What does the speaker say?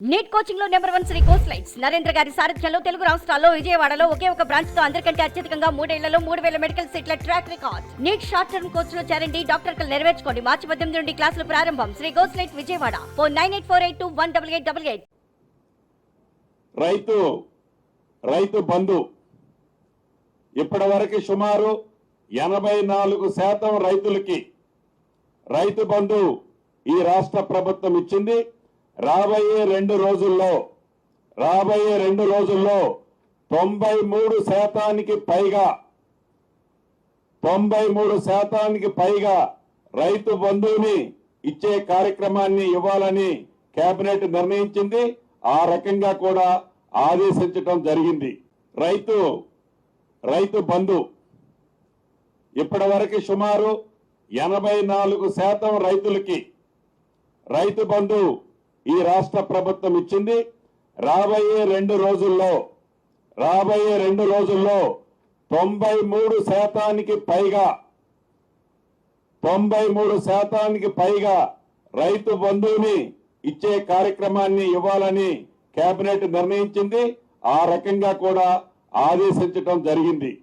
Neat కోచింగ్లో number one Sri course lights Narendra గారి సారథ్యంలో తెలుగు రాష్ట్రాల్లో విజయవాడలో ఒకే ఒక బ్రాంచ్తో అందరికంటే అత్యధికంగా మూడేళ్ళలో మూడు వేల మెడికల్ సీట్ల track record NEET short term కోర్స్లో చేరండి డాక్టర్ కలు నెరవేర్చుకోండి. మార్చి పద్దెనిమిది నుండి క్లాసులు ప్రారంభం. Sri course light Vijayawada. Four nine eight four eight two one double eight double eight. Rythu Rythu Bandhu. ఇప్పటి వరకు సుమారు ఎనభై నాలుగు శాతం రైతులకి రైతు బంధు ఈ రాష్ట్ర ప్రభుత్వం ఇచ్చింది. రాబోయే రెండు రోజుల్లో రాబోయే రెండు రోజుల్లో తొంభై మూడు శాతానికి పైగా తొంభై మూడు శాతానికి పైగా రైతు బంధువుని ఇచ్చే కార్యక్రమాన్ని ఇవ్వాలని కేబినెట్ నిర్ణయించింది. ఆ రకంగా కూడా ఆదేశించటం జరిగింది. రైతు రైతు బంధు ఇప్పటి వరకు సుమారు ఎనభై నాలుగు శాతం రైతులకి రైతు బంధు ఈ రాష్ట్ర ప్రభుత్వం ఇచ్చింది రాబోయే రెండు రోజుల్లో రాబోయే రెండు రోజుల్లో తొంభై మూడు శాతానికి పైగా తొంభై మూడు శాతానికి పైగా రైతు బంధువుని ఇచ్చే కార్యక్రమాన్ని ఇవ్వాలని కేబినెట్ నిర్ణయించింది. ఆ రకంగా కూడా ఆదేశించటం జరిగింది.